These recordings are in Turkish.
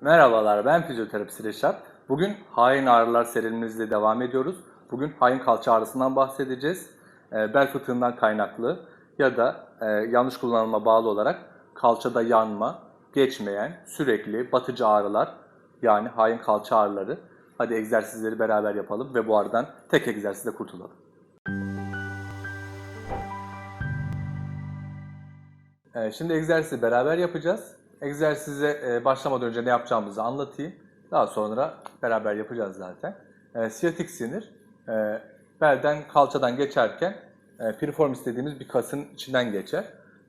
Merhabalar, ben fizyoterapist Reşat. Bugün hain ağrılar serimizle devam ediyoruz. Bugün hain kalça ağrısından bahsedeceğiz. Ee, bel fıtığından kaynaklı ya da e, yanlış kullanıma bağlı olarak kalçada yanma, geçmeyen, sürekli batıcı ağrılar yani hain kalça ağrıları. Hadi egzersizleri beraber yapalım ve bu ağrıdan tek egzersizle kurtulalım. Ee, Şimdi egzersizi beraber yapacağız. Egzersize e, başlamadan önce ne yapacağımızı anlatayım. Daha sonra beraber yapacağız zaten. E, Siyatik sinir, e, belden kalçadan geçerken e, piriformis dediğimiz bir kasın içinden geçer.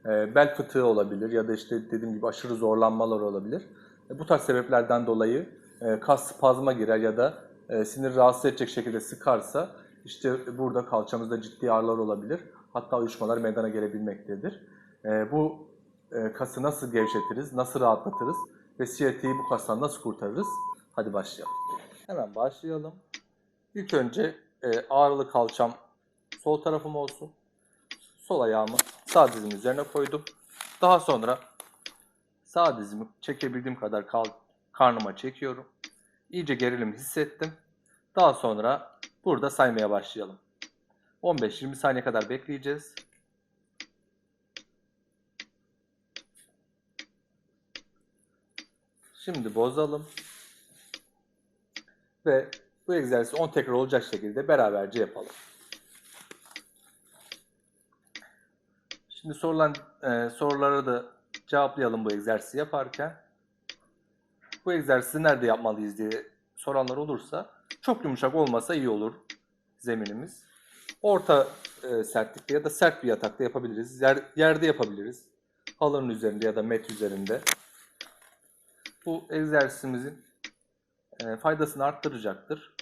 E, Bel fıtığı olabilir ya da işte dediğim gibi aşırı zorlanmalar olabilir. E, Bu tarz sebeplerden dolayı e, kas spazma girer ya da e, sinir rahatsız edecek şekilde sıkarsa işte burada kalçamızda ciddi ağrılar olabilir. Hatta uyuşmalar meydana gelebilmektedir. E, bu e, kası nasıl gevşetiriz, nasıl rahatlatırız ve siyatiği bu kastan nasıl kurtarırız? Hadi başlayalım. Hemen başlayalım. İlk önce e, ağrılı kalçam sol tarafım olsun. Sol ayağımı sağ dizimin üzerine koydum. Daha sonra sağ dizimi çekebildiğim kadar kal karnıma çekiyorum. İyice gerilim hissettim. Daha sonra burada saymaya başlayalım. 15-20 saniye kadar bekleyeceğiz. Şimdi bozalım. Ve bu egzersizi 10 tekrar olacak şekilde beraberce yapalım. Şimdi sorulan e, sorulara da cevaplayalım bu egzersizi yaparken. Bu egzersizi nerede yapmalıyız diye soranlar olursa çok yumuşak olmasa iyi olur zeminimiz. Orta e, sertlikte ya da sert bir yatakta yapabiliriz. Yer, yerde yapabiliriz. Halının üzerinde ya da met üzerinde bu egzersizimizin e, faydasını arttıracaktır.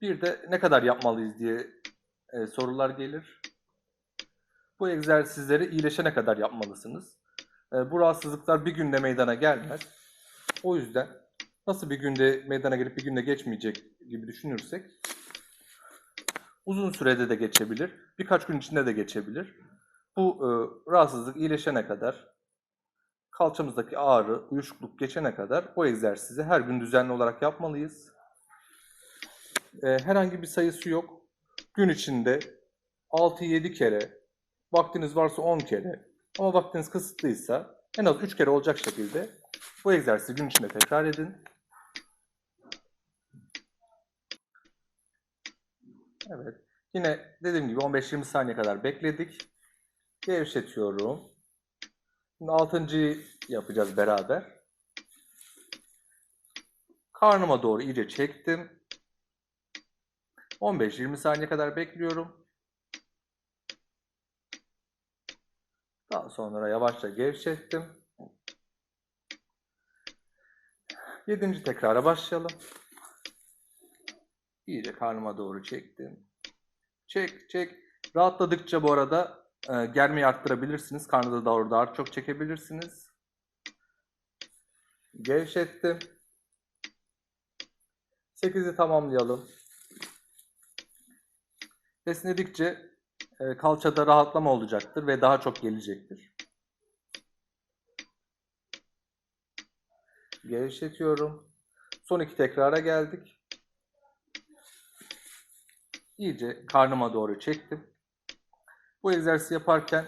Bir de ne kadar yapmalıyız diye e, sorular gelir. Bu egzersizleri iyileşene kadar yapmalısınız. E, bu rahatsızlıklar bir günde meydana gelmez. O yüzden nasıl bir günde meydana gelip bir günde geçmeyecek gibi düşünürsek uzun sürede de geçebilir. Birkaç gün içinde de geçebilir. Bu e, rahatsızlık iyileşene kadar kalçamızdaki ağrı, uyuşukluk geçene kadar bu egzersizi her gün düzenli olarak yapmalıyız. Ee, herhangi bir sayısı yok. Gün içinde 6-7 kere, vaktiniz varsa 10 kere ama vaktiniz kısıtlıysa en az 3 kere olacak şekilde bu egzersizi gün içinde tekrar edin. Evet. Yine dediğim gibi 15-20 saniye kadar bekledik. Gevşetiyorum. Şimdi altıncıyı yapacağız beraber. Karnıma doğru iyice çektim. 15-20 saniye kadar bekliyorum. Daha sonra yavaşça gevşettim. Yedinci tekrara başlayalım. İyice karnıma doğru çektim. Çek, çek. Rahatladıkça bu arada e, germeyi arttırabilirsiniz. Karnınıza doğru daha çok çekebilirsiniz. Gevşettim. 8'i tamamlayalım. Esnedikçe e, kalçada rahatlama olacaktır ve daha çok gelecektir. Gevşetiyorum. Son iki tekrara geldik. İyice karnıma doğru çektim. Bu egzersizi yaparken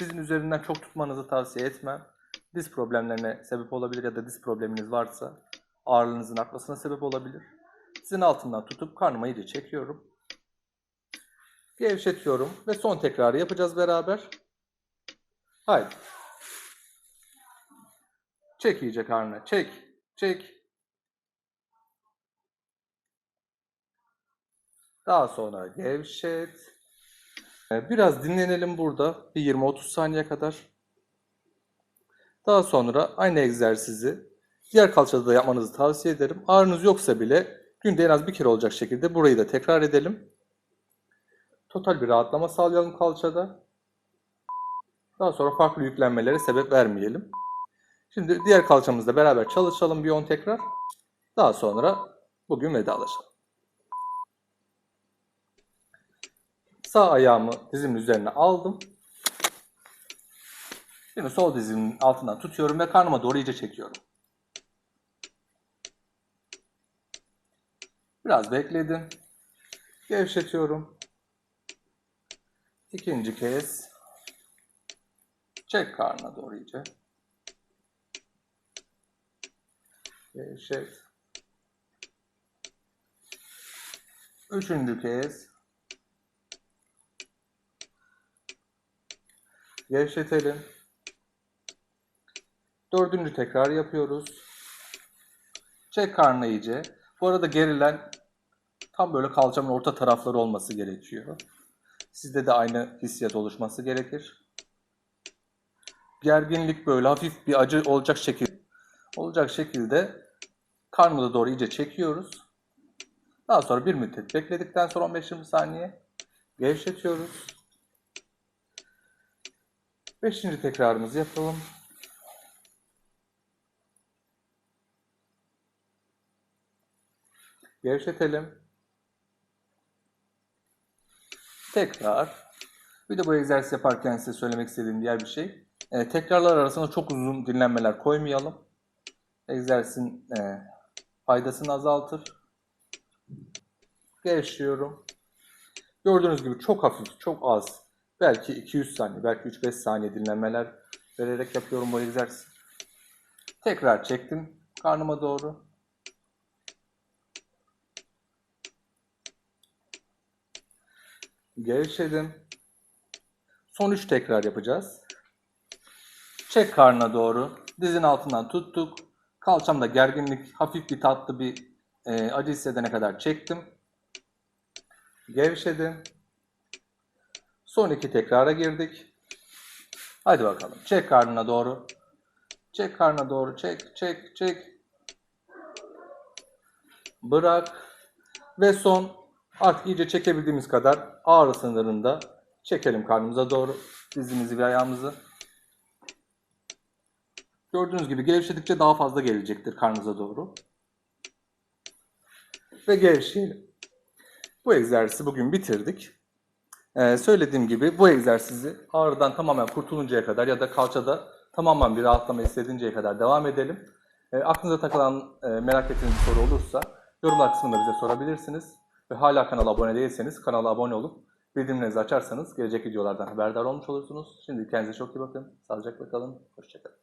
dizin üzerinden çok tutmanızı tavsiye etmem. Diz problemlerine sebep olabilir ya da diz probleminiz varsa ağırlığınızın artmasına sebep olabilir. Dizin altından tutup karnıma iyice çekiyorum. Gevşetiyorum ve son tekrarı yapacağız beraber. Haydi. Çek iyice karnına. Çek. Çek. Daha sonra gevşet. Ee, Biraz dinlenelim burada. Bir 20-30 saniye kadar. Daha sonra aynı egzersizi diğer kalçada da yapmanızı tavsiye ederim. Ağrınız yoksa bile günde en az bir kere olacak şekilde burayı da tekrar edelim. Total bir rahatlama sağlayalım kalçada. Daha sonra farklı yüklenmelere sebep vermeyelim. Şimdi diğer kalçamızla beraber çalışalım bir 10 tekrar. Daha sonra bugün vedalaşalım. Sağ ayağımı dizimin üzerine aldım. Şimdi sol dizimin altından tutuyorum ve karnıma doğru iyice çekiyorum. Biraz bekledim. Gevşetiyorum. İkinci kez çek karnına doğru iyice. Gevşet. Üçüncü kez gevşetelim. Dördüncü tekrar yapıyoruz. Çek karnı iyice. Bu arada gerilen tam böyle kalçamın orta tarafları olması gerekiyor. Sizde de aynı hissiyat oluşması gerekir. Gerginlik böyle hafif bir acı olacak şekilde olacak şekilde karnımıza doğru iyice çekiyoruz. Daha sonra bir müddet bekledikten sonra 15-20 saniye gevşetiyoruz. Beşinci tekrarımızı yapalım. Gevşetelim. Tekrar. Bir de bu egzersiz yaparken size söylemek istediğim diğer bir şey. E, tekrarlar arasında çok uzun dinlenmeler koymayalım. Egzersizin e, faydasını azaltır. Gevşiyorum. Gördüğünüz gibi çok hafif, çok az. Belki 200 saniye, belki 3-5 saniye dinlenmeler vererek yapıyorum bu egzersizi. Tekrar çektim karnıma doğru. Gevşedim. Son 3 tekrar yapacağız. Çek karnına doğru. Dizin altından tuttuk. Kalçamda gerginlik, hafif bir tatlı bir e, acı hissedene kadar çektim. Gevşedim. Son iki tekrara girdik. Hadi bakalım. Çek karnına doğru. Çek karnına doğru. Çek, çek, çek. Bırak. Ve son artık iyice çekebildiğimiz kadar ağrı sınırında çekelim karnımıza doğru. Dizimizi ve ayağımızı. Gördüğünüz gibi gevşedikçe daha fazla gelecektir karnınıza doğru. Ve gevşeyelim. Bu egzersizi bugün bitirdik. Ee, söylediğim gibi bu egzersizi ağrıdan tamamen kurtuluncaya kadar ya da kalçada tamamen bir rahatlama hissedinceye kadar devam edelim. Ee, aklınıza takılan, e, merak ettiğiniz bir soru olursa yorumlar kısmında bize sorabilirsiniz. Ve hala kanala abone değilseniz kanala abone olup bildirimlerinizi açarsanız gelecek videolardan haberdar olmuş olursunuz. Şimdi kendinize çok iyi bakın. Sağlıcakla kalın. Hoşçakalın.